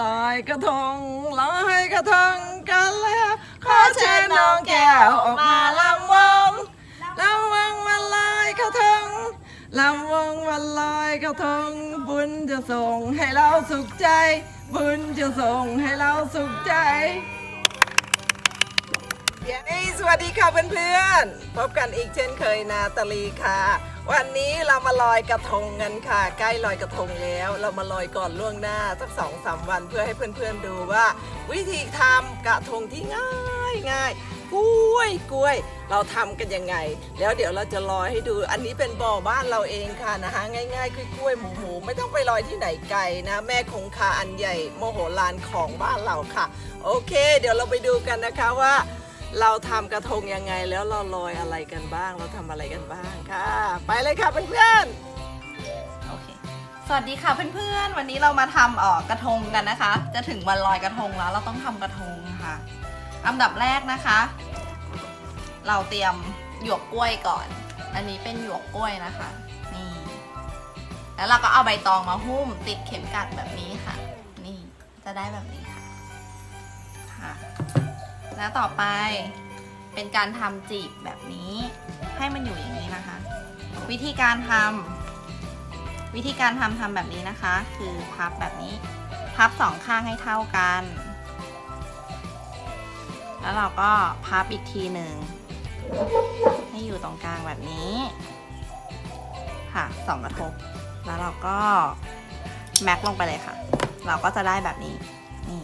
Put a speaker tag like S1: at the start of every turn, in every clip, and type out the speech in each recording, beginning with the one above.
S1: ลอยกระทงลอยกระทงกันแล้วขอเชิญน้องแก้วออกมาลำวงลำวงมาลอยกระทงลำวงมาลอยกระทง บุญจะส่งให้เราสุขใจ บุญจะส่งให้เราสุขใจ เย้สวัสดีค่ะเพื่อนๆ พบกันอีกเช่นเคยนาตาลีค่ะ วันนี้เรามาลอยกระทงกันค่ะ ใกล้ลอยกระทงแล้ว เรามาลอยก่อนล่วงหน้าสักสองสามวันเพื่อให้เพื่อนๆดูว่า วิธีทำกระทงที่ง่ายง่ายกล้วยกล้วย เราทำกันยังไง แล้วเดี๋ยวเราจะลอยให้ดูอันนี้เป็นบ่อบ้านเราเองค่ะนะคะง่ายๆกล้วยหมูหมูไม่ต้องไปลอยที่ไหนไกลนะ แม่คงคาอันใหญ่โมโหลานของบ้านเราค่ะ โอเค เดี๋ยวเราไปดูกันนะคะว่า เราทำกระทงยังไงแล้วเราลอยอะไรกันบ้าง เราทำอะไรกันบ้างค่ะ ไปเลยค่ะเพื่อน
S2: โอเค สวัสดีค่ะเพื่อนๆ วันนี้เรามาทำเออกระทงกันนะคะ จะถึงวันลอยกระทงแล้วเราต้องทำกระทงค่ะอันดับแรกนะคะ เราเตรียมหยวกกล้วยก่อน อันนี้เป็นหยวกกล้วยนะคะ นี่ แล้วเราก็เอาใบตองมาหุ้มติดเข็มกัดแบบนี้ค่ะ นี่จะได้แบบนี้ค่ะ แล้วต่อไปเป็นการทำจีบแบบนี้ ให้มันอยู่อย่างนี้นะคะ วิธีการทำวิธีการทำทำแบบนี้นะคะ คือพับแบบนี้ พับสองข้างให้เท่ากัน แล้วเราก็พับอีกทีหนึ่งให้อยู่ตรงกลางแบบนี้ ค่ะสองกระทบ แล้วเราก็แม็กลงไปเลยค่ะ เราก็จะได้แบบนี้นี่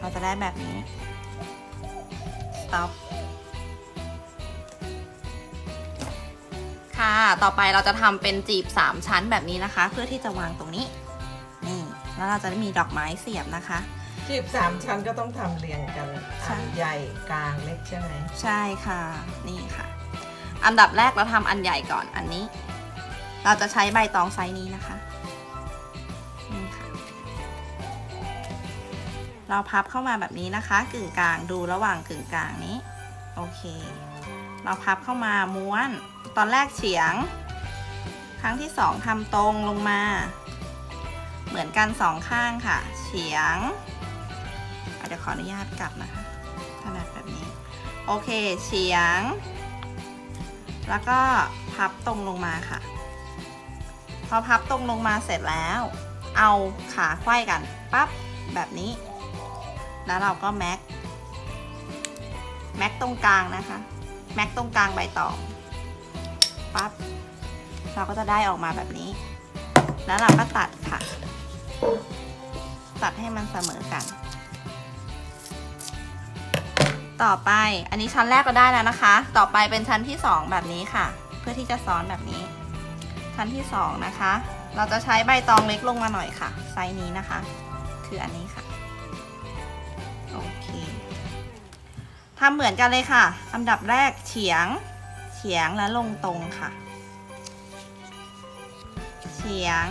S2: เราจะได้แบบนี้ stop ค่ะ ต่อไปเราจะทำเป็นจีบ 3 ชั้นแบบนี้นะคะ เพื่อที่จะวางตรงนี้ นี่ แล้วเราจะได้มีดอกไม้เสียบนะคะ
S1: ๆจีบสามชั้นก็ต้องทำเรียงกัน
S2: ใช่
S1: อันใหญ่กลางเล็กใช่ไหม
S2: ใช่ค่ะ นี่ค่ะ อันดับแรกเราทำอันใหญ่ก่อนอันนี้ เราจะใช้ใบตองไซส์นี้นะคะ เราพับเข้ามาแบบนี้นะคะ กึ่งกลางดูระหว่างกึ่งกลางนี้ โอเค เราพับเข้ามาม้วน ตอนแรกเฉียง ครั้งที่สองทำตรงลงมา เหมือนกันสองข้างค่ะ เฉียงอะเดี๋ยวขออนุญาตกลับนะคะขนาดแบบนี้ โอเค เฉียง แล้วก็พับตรงลงมาค่ะ พอพับตรงลงมาเสร็จแล้ว เอาขาไขว้กันปั๊บแบบนี้ แล้วเราก็แม็ก แม็กตรงกลางนะคะ แม็กตรงกลางใบตองปั๊บ เราก็จะได้ออกมาแบบนี้ แล้วเราก็ตัดค่ะ ตัดให้มันเสมอกัน ต่อไป อันนี้ชั้นแรกก็ได้แล้วนะคะ ต่อไปเป็นชั้นที่2แบบนี้ค่ะ เพื่อที่จะซ้อนแบบนี้ ชั้นที่2นะคะ เราจะใช้ใบตองเล็กลงมาหน่อยค่ะ ไซส์นี้นะคะ คืออันนี้ค่ะ ทำเหมือนกันเลยค่ะอันดับแรกเฉียง เฉียงแล้วลงตรงค่ะ เฉียง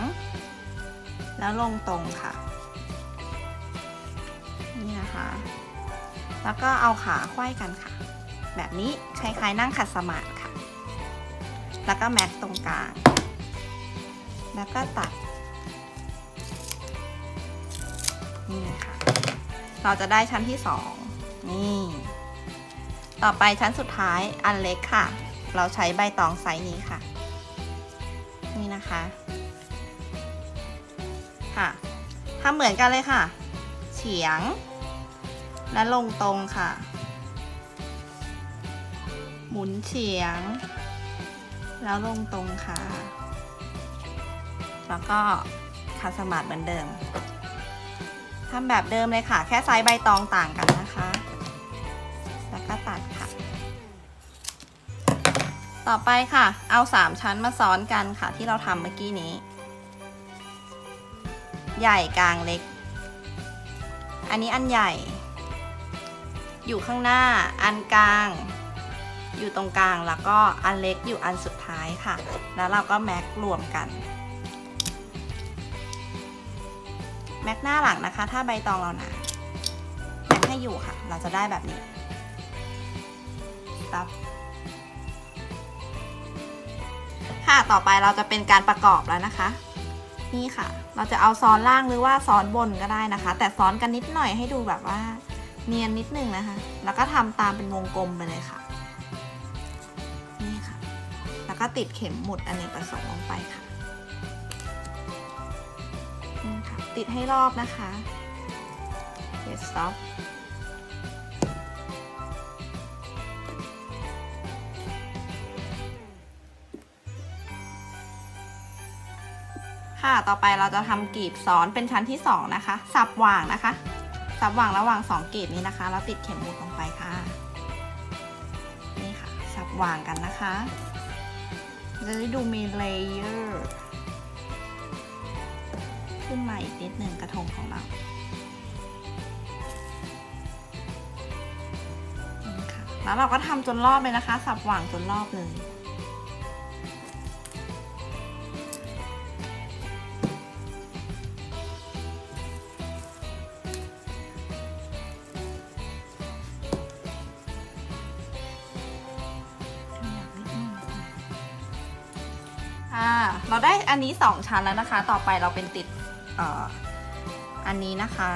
S2: แล้วลงตรงค่ะ นี่นะคะ แล้วก็เอาขาไขว้กันค่ะ แบบนี้คล้ายๆนั่งขัดสมาธิค่ะ แล้วก็แม็กตรงกลาง แล้วก็ตัด นี่ค่ะ เราจะได้ชั้นที่สองนี่ ต่อไปชั้นสุดท้ายอันเล็กค่ะ เราใช้ใบตองไซส์นี้ค่ะ นี่นะคะค่ะทำเหมือนกันเลยค่ะ เฉียง และลงตรงค่ะ หมุนเฉียง แล้วลงตรงค่ะ แล้วก็คัดสมาธิเหมือนเดิมทำแบบเดิมเลยค่ะ แค่ไซส์ใบตองต่างกัน ต่อไปค่ะ เอา 3 ชั้นมาซ้อนกันค่ะ ที่เราทำเมื่อกี้นี้ ใหญ่กลางเล็ก อันนี้อันใหญ่ อยู่ข้างหน้า อันกลาง อยู่ตรงกลางแล้วก็อันเล็กอยู่อันสุดท้ายค่ะ แล้วเราก็แม็กรวมกัน แม็กหน้าหลังนะคะ ถ้าใบตองเราหนาแม็กให้อยู่ค่ะ เราจะได้แบบนี้ตับ ค่ะ ต่อไปเราจะเป็นการประกอบแล้วนะคะ นี่ค่ะ เราจะเอาซ้อนล่างหรือว่าซ้อนบนก็ได้นะคะ แต่ซ้อนกันนิดหน่อยให้ดูแบบว่า เนียนนิดนึงนะคะ แล้วก็ทำตามเป็นวงกลมไปเลยค่ะ นี่ค่ะ แล้วก็ติดเข็มหมุดอเนกประสงค์ลงไปค่ะนี่ค่ะ ติดให้รอบนะคะเดี๋ยว stop ค่ะ ต่อไปเราจะทำกลีบซ้อนเป็นชั้นที่สองนะคะ สับหว่างนะคะ สับหว่างระหว่างสองกลีบนี้นะคะ แล้วติดเข็มหมุดลงไปค่ะ นี่ค่ะ สับหว่างกันนะคะ จะได้ดูมีเลเยอร์ขึ้นมาอีกนิดหนึ่งกระทงของเรานี่ค่ะแล้วเราก็ทำจนรอบเลยนะคะ สับหว่างจนรอบเลย่ะ เราได้อันนี้สองชั้นแล้วนะคะ ต่อไปเราเป็นติดอ่ออันนี้นะคะ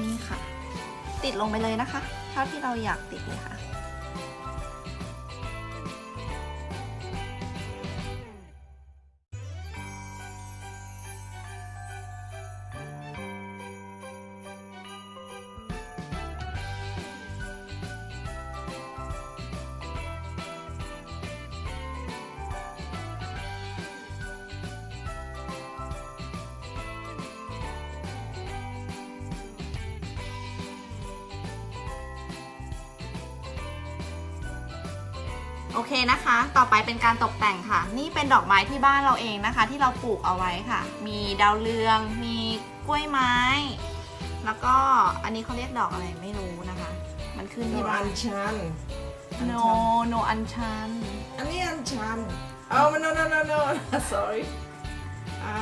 S2: นี่ค่ะ ติดลงไปเลยนะคะ เท่าที่เราอยากติดเลยค่ะ โอเคนะคะ ต่อไปเป็นการตกแต่งค่ะ นี่เป็นดอกไม้ที่บ้านเราเองนะคะ ที่เราปลูกเอาไว้ค่ะ มีดาวเรือง มีกล้วยไม้ แล้วก็อันนี้เขาเรียกดอกอะไรไม่รู้นะคะ มันขึ้น
S1: โน
S2: ที่บ้า
S1: อั
S2: น
S1: นชัน
S2: โนโนอันชัน
S1: อันนี้อันชันอ๋อ no no no no sorry อ่า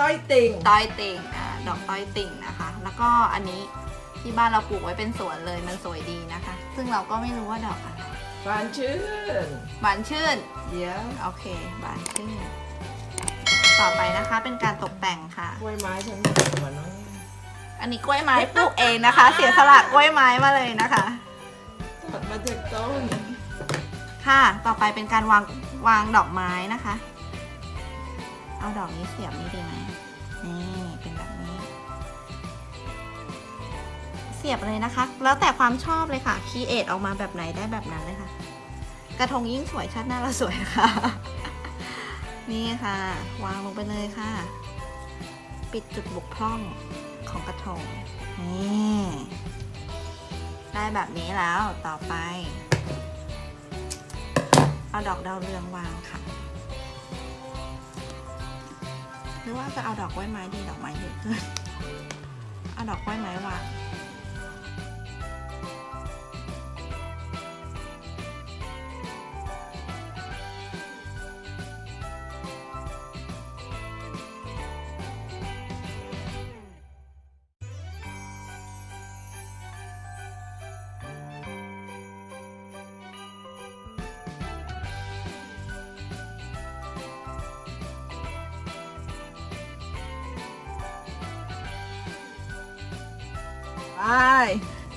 S1: ต้อยติ่ง
S2: ต้อยติ่งอ่าดอกต้อยติ่งนะคะ แล้วก็อันนี้ที่บ้านเราปลูกไว้เป็นสวนเลยมันสวยดีนะคะ ซึ่งเราก็ไม่รู้ว่าดอกอะไร
S1: หวานชื่น
S2: บานชื่น
S1: เดี๋ยว
S2: โอเคบานชื่น ต่อไปนะคะเป็นการตกแต่งค่ะ
S1: กล้วยไม้ฉันหัวน้อย
S2: อันนี้กล้วยไม้ปลูกเองนะคะ เสียสละกล้วยไม้มาเลยนะคะ
S1: ตัดมาจากต้น
S2: ค่ะ ต่อไปเป็นการวางวางดอกไม้นะคะ เอาดอกนี้เสียบนี่ดีไหมนี่เป็นแบบนี้เสียบเลยนะคะ แล้วแต่ความชอบเลยค่ะคีเอทออกมาแบบไหนได้แบบนั้นเลยค่ะ กระทงยิ่งสวยชาติหน้าเราสวยค่ะนี่ค่ะ วางลงไปเลยค่ะ ปิดจุดบกพร่องของกระทงนี่ได้แบบนี้แล้วต่อไปเอาดอกดาวเรืองวางค่ะ หรือว่าจะเอาดอกกล้วยไม้ดีดอกไม้เยอะเกินเอาดอกกล้วยไม้วาง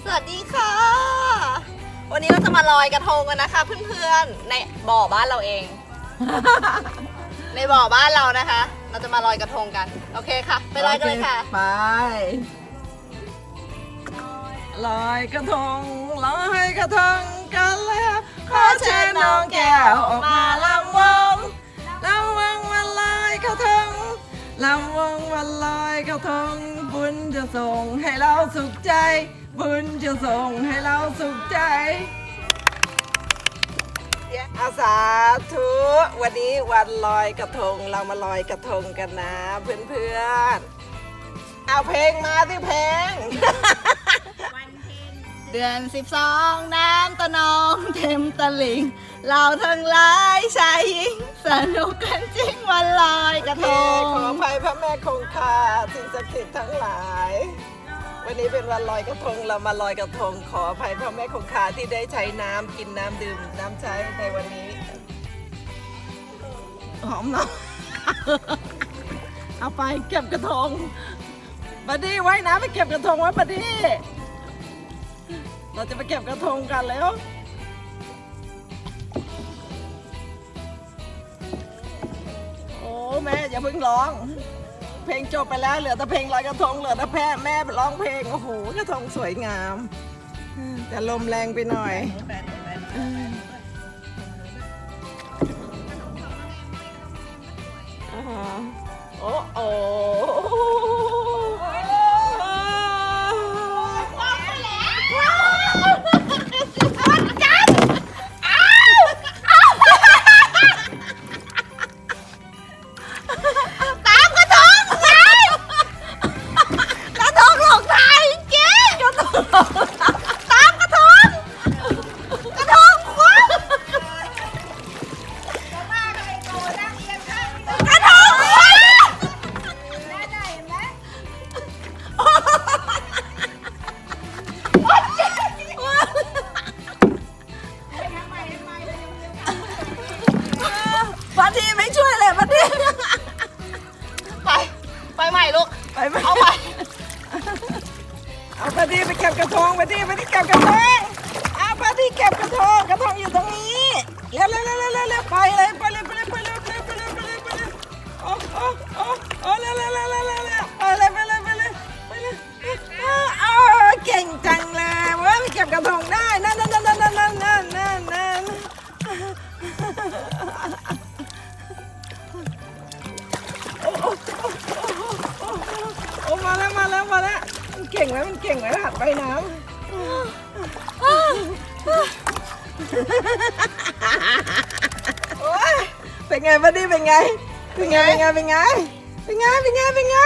S2: สวัสดีค่ะ วันนี้เราจะมาลอยกระทงกันนะคะ เพื่อนๆ ในบ่อบ้านเราเอง ในบ่อบ้านเรานะคะ เราจะมาลอยกระทงกัน โอเคค่ะ ไปลอยกันเลยค่ะ
S1: ไป ลอยกระทงลอยกระทงกันแล้วขอเชิญน้องแก้วออกมาลำ ลำวงวันลอยกระทงบุญจะส่งให้เราสุขใจ บุญจะส่งให้เราสุขใจอาสาธุวันนี้วันลอยกระทงเรามาลอยกระทงกันนะ เพื่อนๆเอาเพลงมาที่เพลง
S2: เดือนสิบสองน้ำตะนองเต็มตะลิง เราทั้งหลายชายหญิงสนุกกันจริงวันลอยกระทง
S1: แม่คงคาสิ่งศักดิ์สิทธิ์ทั้งหลาย วันนี้เป็นวันลอยกระทงเรามาลอยกระทงขออภัยพระแม่คงคาที่ได้ใช้น้ำกินน้ำดื่มน้ำใช้ในวันนี้หอมเนาะเอาไปเก็บกระทงบัดดี้ไว้นะไปเก็บกระทงไว้บัดดี้เราจะไปเก็บกระทงกันแล้วโอ้แม่อย่าเพิ่งร้อง เพลงจบไปแล้วเหลือแต่เพลงลอยกระทงเหลือแต่แพ่แม่ร้องเพลงโอ้โหกระทงสวยงาม แต่ลมแรงไปหน่อย โอ้โอ้ เก็บ
S3: ก
S1: ระทงบัดดี้บัดดี้เก็บกระทงเอาบัดดี้เก็บกระทงกระทงอยู่ตรงนี้เร็วเร็วเร็วเร็วเร็วไปเลยไปเลยไปเลยไปเลยไปเลยไปเลยไปเลยไปเลยโอ้โอ้โอ้โอ้เร็วเร็วเร็วเร็วเร็วเร็วไปเลยไปเลยไปเลยไปเลยอ้าวอ้เก่งจังเลยว่าไปเก็บกระทงได้นั่นนั่นนั่นนั่นนั่นนั่นนั่นนั่นโอ้มาแล้วมาแล้วมาแล้วมันเก่งแล้วมันเก่งแล้วหัดไปน้ำ โอ้ยเป็นไงบัดดี้เป็นไง เป็นไง เป็นไง เป็นไง เป็นไง เป็นไง เป็นไง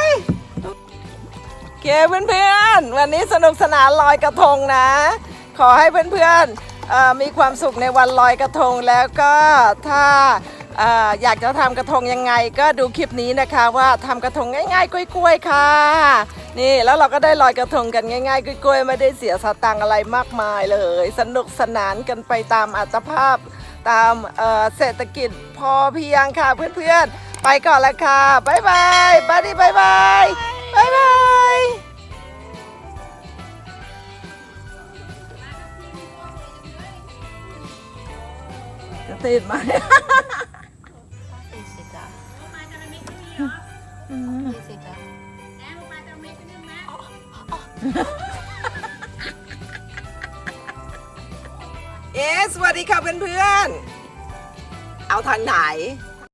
S1: เก๋เพื่อนๆ วันนี้สนุกสนานลอยกระทงนะ ขอให้เพื่อนๆเอ่อมีความสุขในวันลอยกระทงแล้วก็ถ้าเอ่ออยากจะทำกระทงยังไง ก็ดูคลิปนี้นะคะว่าทำกระทงง่ายๆกล้วยๆค่ะ นี่แล้วเราก็ได้ลอยกระทงกันง่ายๆกล้วยๆไม่ได้เสียสตังค์อะไรมากมายเลย สนุกสนานกันไปตามอัตภาพ ตามเเศรษฐกิจพอเพียงค่ะเพื่อนๆ ไปก่อนละค่ะบ๊ายบายบัดดี้บ๊ายบายบ๊ายบายจะติดไหมสี่ ดีค่ะเพื่อนๆ เอาทางไหน